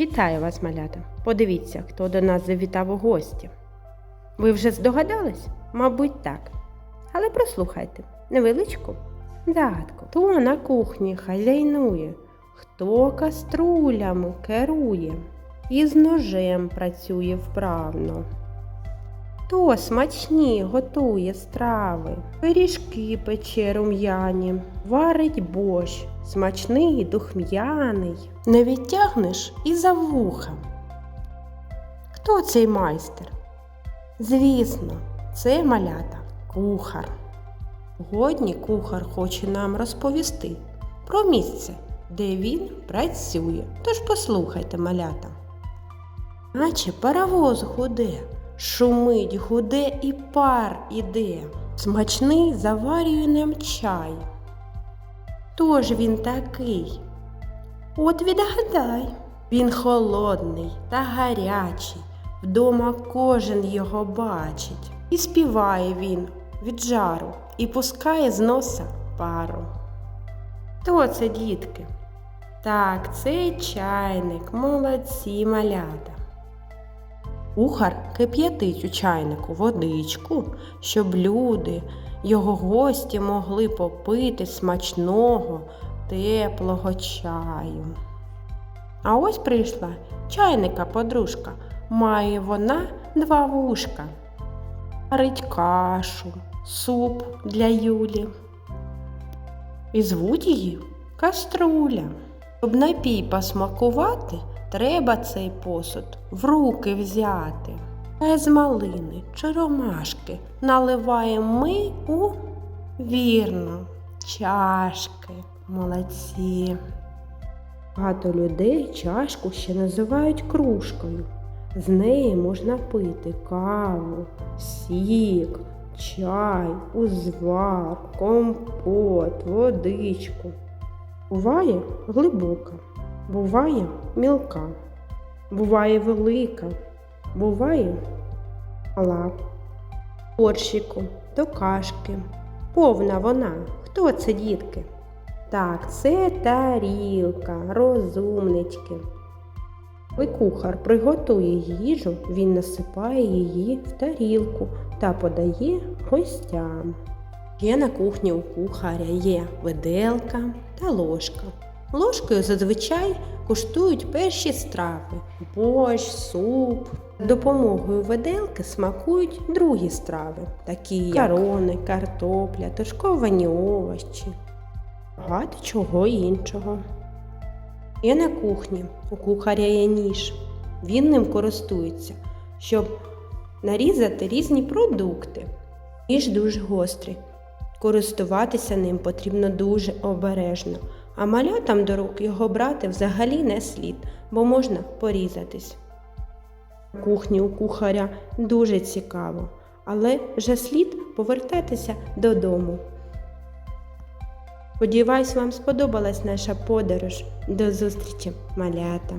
Вітаю вас, малята. Подивіться, хто до нас завітав у гості. Ви вже здогадались? Мабуть, так. Але прослухайте невеличку загадку. Хто на кухні хазяйнує, хто каструлями керує і з ножем працює вправно. Хто смачні готує страви, пиріжки пече рум'яні, варить борщ, смачний, духм'яний. Не відтягнеш і за вуха. Хто цей майстер? Звісно, це малята кухар. Сьогодні кухар хоче нам розповісти про місце, де він працює. Тож послухайте малята. Наче паровоз гуде, шумить, гуде і пар іде. Смачний заварює нам чай. Хто ж він такий? От відгадай. Він холодний та гарячий. Вдома кожен його бачить. І співає він від жару і пускає з носа пару. Хто це, дітки? Так, це чайник, молодці малята. Кухар кип'ятить у чайнику водичку, щоб люди, його гості могли попити смачного, теплого чаю. А ось прийшла чайника подружка, має вона два вушка. Варить кашу, суп для Юлі. І звуть її каструля. Щоб напій посмакувати, треба цей посуд в руки взяти. Без малини чи ромашки наливаємо ми у вірно чашки. Молодці. Багато людей чашку ще називають кружкою. З неї можна пити каву, сік, чай, узвар, компот, водичку. Буває глибока, буває мілка, буває велика, буває мала. Борщику до кашки. Повна вона. Хто це, дітки? Так, це тарілка, розумнички. Коли кухар приготує їжу, він насипає її в тарілку та подає гостям. Є на кухні у кухаря є виделка та ложка. Ложкою зазвичай куштують перші страви борщ, суп. Допомогою виделки смакують другі страви, такі як карони, картопля, тушковані овочі, багато чого іншого. Є на кухні, у кухаря є ніж. Він ним користується, щоб нарізати різні продукти. Ніж дуже гострий. Користуватися ним потрібно дуже обережно, а малятам до рук його брати взагалі не слід, бо можна порізатись. Кухні у кухаря дуже цікаво, але вже слід повертатися додому. Сподіваюсь, вам сподобалась наша подорож. До зустрічі, малята!